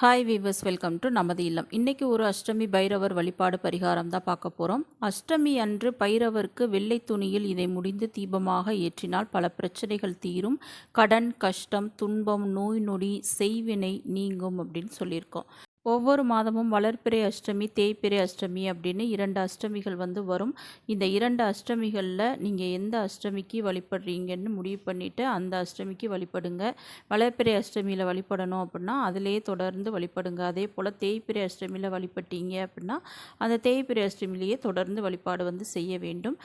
Hi viewers welcome to நமது இல்லம். இன்னைக்கு ஒரு அஷ்டமி பைரவர் வழிபாடு பரிகாரம் தான் பார்க்க போகிறோம் அஷ்டமி அன்று பைரவருக்கு வெள்ளை துணியில் இதை முடிந்து தீபமாக ஏற்றினால் பல பிரச்சனைகள் தீரும். கடன் கஷ்டம் துன்பம் நோய் நொடி செய்வினை நீங்கும் அப்படின்னு சொல்லியிருக்கோம். ஒவ்வொரு மாதமும் வளர்ப்பிறை அஷ்டமி தேய்ப்பிறை அஷ்டமி அப்படின்னு இரண்டு அஷ்டமிகள் வந்து வரும். இந்த இரண்டு அஷ்டமிகளில் நீங்கள் எந்த அஷ்டமிக்கு வழிபடுறீங்கன்னு முடிவு பண்ணிவிட்டு அந்த அஷ்டமிக்கு வழிபடுங்க. வளர்ப்பிறை அஷ்டமியில் வழிபடணும் அப்படின்னா அதிலேயே தொடர்ந்து வழிபடுங்க. அதே போல் தேய்ப்பிறை அஷ்டமியில் வழிபட்டீங்க அப்படின்னா அந்த தேய்ப்பிறை அஷ்டமிலேயே தொடர்ந்து வழிபாடு வந்து செய்ய வேண்டும்.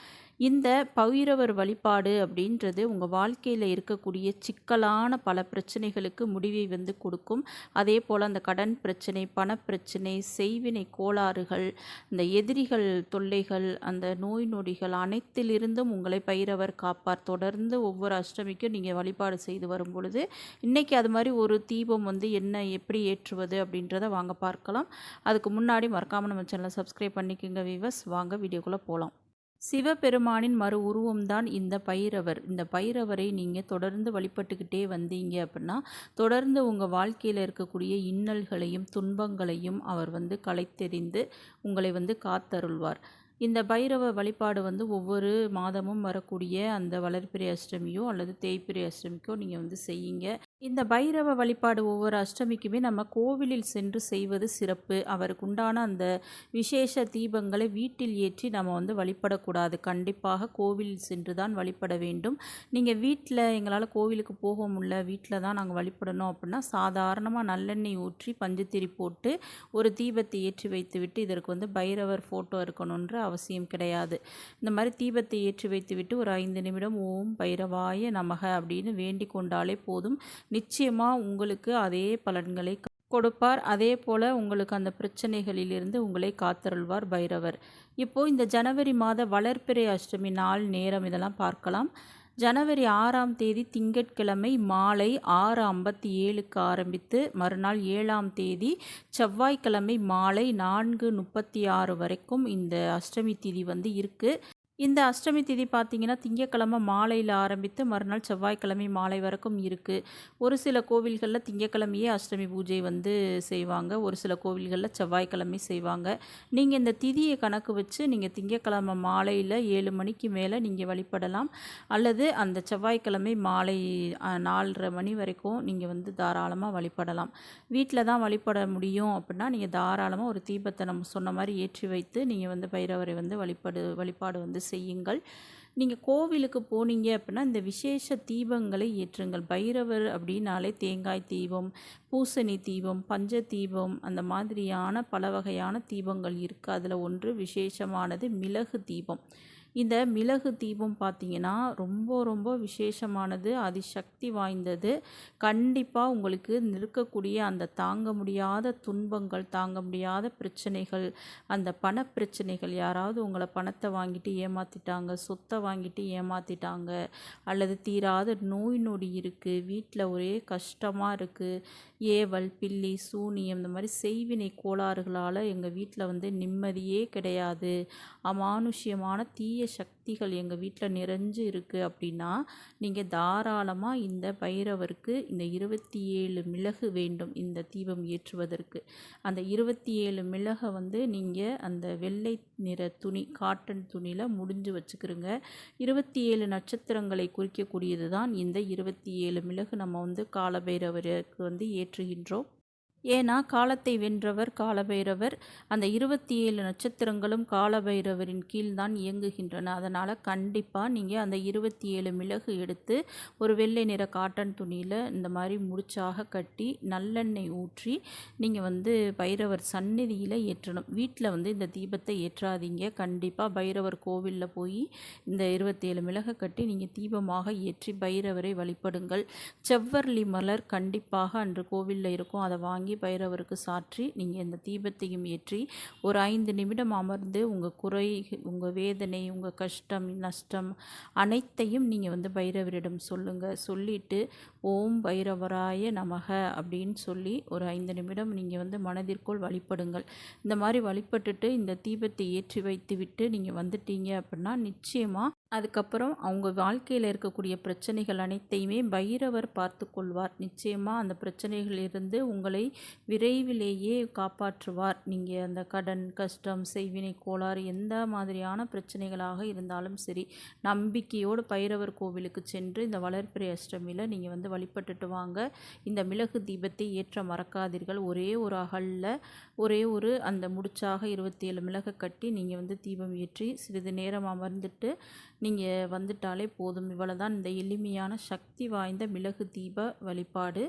இந்த பௌரவர் வழிபாடு அப்படின்றது உங்கள் வாழ்க்கையில் இருக்கக்கூடிய சிக்கலான பல பிரச்சனைகளுக்கு முடிவை வந்து கொடுக்கும். அதே போல் அந்த கடன் பிரச்சனை பணப்பிரச்சனை செய்வினை கோளாறுகள் இந்த எதிரிகள் தொல்லைகள் அந்த நோய் நொடிகள் அனைத்திலிருந்தும் உங்களை பைரவர் காப்பார். தொடர்ந்து ஒவ்வொரு அஷ்டமிக்கும் நீங்கள் வழிபாடு செய்து வரும் பொழுது இன்றைக்கி அது மாதிரி ஒரு தீபம் வந்து என்ன எப்படி ஏற்றுவது அப்படின்றத வாங்க பார்க்கலாம். அதுக்கு முன்னாடி மறக்காமல் நம்ம சேனலை சப்ஸ்கிரைப் பண்ணிக்கோங்க வீவர்ஸ் வாங்க வீடியோக்குள்ளே போகலாம் சிவபெருமானின் மறு உருவம்தான் இந்த பைரவர். இந்த பைரவரை நீங்கள் தொடர்ந்து வழிபட்டுக்கிட்டே வந்தீங்க அப்படின்னா தொடர்ந்து உங்கள் வாழ்க்கையில் இருக்கக்கூடிய இன்னல்களையும் துன்பங்களையும் அவர் வந்து களைத்தெறிந்து உங்களை வந்து காத்தருள்வார். இந்த பைரவ வழிபாடு வந்து ஒவ்வொரு மாதமும் வரக்கூடிய அந்த வளர்பிறை அஷ்டமியோ அல்லது தேய்பிறை அஷ்டமிக்கோ நீங்கள் வந்து செய்யுங்க. இந்த பைரவ வழிபாடு ஒவ்வொரு அஷ்டமிக்குமே நம்ம கோவிலில் சென்று செய்வது சிறப்பு. அவருக்கு உண்டான அந்த விசேஷ தீபங்களை வீட்டில் ஏற்றி நம்ம வந்து வழிபடக்கூடாது. கண்டிப்பாக கோவிலில் சென்று தான் வழிபட வேண்டும். நீங்கள் வீட்டில் எங்களால் கோவிலுக்கு போக முடியல வீட்டில் தான் நாங்கள் வழிபடணும் அப்படின்னா சாதாரணமாக நல்லெண்ணெய் ஊற்றி பஞ்சுத்திரி போட்டு ஒரு தீபத்தை ஏற்றி வைத்துவிட்டு இதற்கு வந்து பைரவர் ஃபோட்டோ இருக்கணுன்ற அவசியம் கிடையாது. இந்த மாதிரி தீபத்தை ஏற்றி வைத்துவிட்டு ஒரு ஐந்து நிமிடம் ஓம் பைரவாய நமக அப்படின்னு வேண்டிக் கொண்டாலே போதும். நிச்சயமாக உங்களுக்கு அதே பலன்களை கொடுப்பார். அதே போல் உங்களுக்கு அந்த பிரச்சனைகளிலிருந்து உங்களை காத்தருள்வார் பைரவர். இப்போது இந்த ஜனவரி மாத வளர்ப்பிறை அஷ்டமி நாள் நேரம் இதெல்லாம் பார்க்கலாம். ஜனவரி ஆறாம் தேதி திங்கட்கிழமை மாலை ஆறு ஐம்பத்தி ஏழுக்கு ஆரம்பித்து மறுநாள் ஏழாம் தேதி செவ்வாய்க்கிழமை மாலை நான்கு முப்பத்தி ஆறு வரைக்கும் இந்த அஷ்டமி திதி வந்து இருக்குது இந்த அஷ்டமி திதி பார்த்திங்கன்னா திங்கக்கிழமை மாலையில் ஆரம்பித்து மறுநாள் செவ்வாய்க்கிழமை மாலை வரைக்கும் இருக்குது ஒரு சில கோவில்களில் திங்கக்கிழமையே அஷ்டமி பூஜை வந்து செய்வாங்க. ஒரு சில கோவில்களில் செவ்வாய்க்கிழமை செய்வாங்க. நீங்கள் இந்த திதியை கணக்கு வச்சு நீங்கள் திங்கக்கிழமை மாலையில் ஏழு மணிக்கு மேலே நீங்கள் வழிபடலாம். அல்லது அந்த செவ்வாய்க்கிழமை மாலை நாலரை மணி வரைக்கும் நீங்கள் வந்து தாராளமாக வழிபடலாம். வீட்டில் தான் வழிபட முடியும் அப்படின்னா நீங்கள் தாராளமாக ஒரு தீபத்தை நம்ம சொன்ன மாதிரி ஏற்றி வைத்து நீங்கள் வந்து பைரவரை வந்து வழிபாடு வழிபாடு வந்து செய்யுங்கள். நீங்கள் கோவிலுக்கு போனீங்க அப்படின்னா இந்த விசேஷ தீபங்களை ஏற்றுங்கள். பைரவர் அப்படின்னாலே தேங்காய் தீபம் பூசணி தீபம் பஞ்ச தீபம் அந்த மாதிரியான பல வகையான தீபங்கள் இருக்குது அதில் ஒன்று விசேஷமானது மிளகு தீபம். இந்த மிளகு தீபம் பார்த்திங்கன்னா ரொம்ப ரொம்ப விசேஷமானது அதிசக்தி வாய்ந்தது. கண்டிப்பாக உங்களுக்கு இருக்கக்கூடிய அந்த தாங்க முடியாத துன்பங்கள் தாங்க முடியாத பிரச்சனைகள் அந்த பண பிரச்சனைகள் யாராவது உங்களை பணத்தை வாங்கிட்டு ஏமாற்றிட்டாங்க சொத்தை வாங்கிட்டு ஏமாற்றிட்டாங்க அல்லது தீராத நோய் நொடி இருக்குது வீட்டில் ஒரே கஷ்டமாக இருக்குது ஏவல் பில்லி சூனியம் இந்த மாதிரி செய்வினை கோளாறுகளால் எங்கள் வீட்டில் வந்து நிம்மதியே கிடையாது. அமானுஷ்யமான தீய சக்திகள் எங்கள் வீட்டில் நிறைஞ்சு இருக்குது அப்படின்னா நீங்கள் தாராளமாக இந்த பைரவருக்கு இந்த இருபத்தி ஏழு மிளகு வேண்டும் இந்த தீபம் ஏற்றுவதற்கு. அந்த இருபத்தி ஏழு மிளகை வந்து நீங்கள் அந்த வெள்ளை நிற துணி காட்டன் துணியில் முடிஞ்சு வச்சுக்கிறோங்க இருபத்தி ஏழு நட்சத்திரங்களை குறிக்கக்கூடியது தான் இந்த இருபத்தி ஏழு மிளகு நம்ம வந்து காலபைரவருக்கு வந்து ஏற்றுகின்றோம். ஏன்னா காலத்தை வென்றவர் காலபைரவர். அந்த இருபத்தி ஏழு நட்சத்திரங்களும் காலபைரவரின் கீழ்தான் இயங்குகின்றன. அதனால் கண்டிப்பாக நீங்கள் அந்த இருபத்தி ஏழு மிளகு எடுத்து ஒரு வெள்ளை நிற காட்டன் துணியில் இந்த மாதிரி முடிச்சாக கட்டி நல்லெண்ணெய் ஊற்றி நீங்கள் வந்து பைரவர் சந்நிதியில் ஏற்றணும். வீட்டில் வந்து இந்த தீபத்தை ஏற்றாதீங்க. கண்டிப்பாக பைரவர் கோவிலில் போய் இந்த இருபத்தி ஏழு மிளகை கட்டி நீங்கள் தீபமாக ஏற்றி பைரவரை வழிபடுங்கள். செவ்வர்லி மலர் கண்டிப்பாக அன்று கோவிலில் இருக்கும். அதை வாங்கி வாங்கி பைரவருக்கு சாற்றி நீங்கள் இந்த தீபத்தையும் ஏற்றி ஒரு ஐந்து நிமிடம் அமர்ந்து உங்கள் குறை உங்கள் வேதனை உங்கள் கஷ்டம் நஷ்டம் அனைத்தையும் நீங்கள் வந்து பைரவரிடம் சொல்லுங்கள் சொல்லிவிட்டு ஓம் பைரவராய நமக அப்படின்னு சொல்லி ஒரு ஐந்து நிமிடம் நீங்கள் வந்து மனதிற்குள் வழிபடுங்கள். இந்த மாதிரி வழிபட்டுட்டு இந்த தீபத்தை ஏற்றி வைத்து விட்டு நீங்கள் வந்துட்டீங்க அப்படின்னா நிச்சயமாக அதுக்கப்புறம் அவங்க வாழ்க்கையில் இருக்கக்கூடிய பிரச்சனைகள் அனைத்தையுமே பைரவர் பார்த்து கொள்வார். நிச்சயமாக அந்த பிரச்சனைகளிலிருந்து உங்களை விரைவிலேயே காப்பாற்றுவார். நீங்கள் அந்த கடன் கஷ்டம் செய்வினை கோளாறு எந்த மாதிரியான பிரச்சனைகளாக இருந்தாலும் சரி நம்பிக்கையோடு பைரவர் கோவிலுக்கு சென்று இந்த வளர்ப்பிரை அஷ்டமியில் நீங்கள் வந்து வழிபட்டுட்டு வாங்க. இந்த மிளகு தீபத்தை ஏற்ற மறக்காதீர்கள். ஒரே ஒரு அகலில் ஒரே ஒரு அந்த முடிச்சாக இருபத்தி ஏழு மிளகை கட்டி நீங்கள் வந்து தீபம் ஏற்றி சிறிது நேரம் அமர்ந்துட்டு நீங்கள் வந்துட்டாலே போதும். இவ்வளோ தான் இந்த எளிமையான சக்தி வாய்ந்த மிளகு தீப வழிபாடு.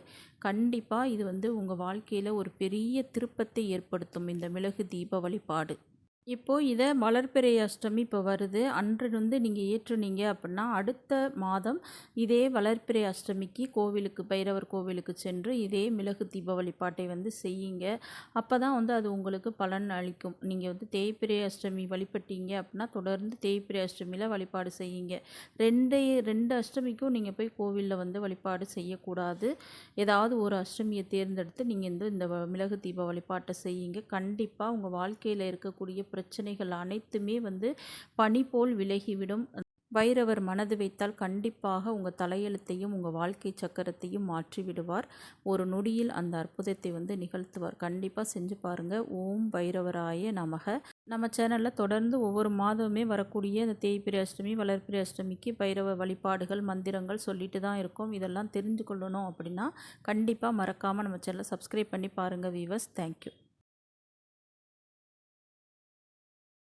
கண்டிப்பாக இது வந்து உங்கள் வாழ்க்கையில் ஒரு பெரிய திருப்பத்தை ஏற்படுத்தும் இந்த மிளகு தீப வழிபாடு. இப்போது இதை வளர்பிறை அஷ்டமி இப்போ வருது. அன்று வந்து நீங்கள் ஏற்றுனீங்க அப்படின்னா அடுத்த மாதம் இதே வளர்பிறை அஷ்டமிக்கு கோவிலுக்கு பைரவர் கோவிலுக்கு சென்று இதே மிளகு தீப வழிபாட்டை வந்து செய்யுங்க. அப்போ தான் வந்து அது உங்களுக்கு பலன் அளிக்கும். நீங்கள் வந்து தேய்பிரை அஷ்டமி வழிபட்டீங்க அப்படின்னா தொடர்ந்து தேய்பிரை அஷ்டமியில் வழிபாடு செய்யுங்க. ரெண்டு ரெண்டு அஷ்டமிக்கும் நீங்கள் போய் கோவிலில் வந்து வழிபாடு செய்யக்கூடாது. ஏதாவது ஒரு அஷ்டமியை தேர்ந்தெடுத்து நீங்கள் வந்து இந்த மிளகு தீப வழிபாட்டை செய்யுங்க. கண்டிப்பாக உங்கள் வாழ்க்கையில் இருக்கக்கூடிய பிரச்சனைகள் அனைத்துமே வந்து பனி போல் விலகிவிடும். பைரவர் மனது வைத்தால் கண்டிப்பாக உங்கள் தலையெழுத்தையும் உங்கள் வாழ்க்கை சக்கரத்தையும் மாற்றி விடுவார் ஒரு நொடியில் அந்த அற்புதத்தை வந்து நிகழ்த்துவார். கண்டிப்பாக செஞ்சு பாருங்கள் ஓம் பைரவராய நமக. நம்ம சேனலில் தொடர்ந்து ஒவ்வொரு மாதமுமே வரக்கூடிய இந்த தேய்பிரி அஷ்டமி வளர்ப்பிரி அஷ்டமிக்கு பைரவ வழிபாடுகள் மந்திரங்கள் சொல்லிட்டு தான் இருக்கும். இதெல்லாம் தெரிஞ்சு கொள்ளணும் அப்படின்னா கண்டிப்பாக மறக்காமல் நம்ம சேனலை சப்ஸ்கிரைப் பண்ணி பாருங்கள் வீவர்ஸ் தேங்க்யூ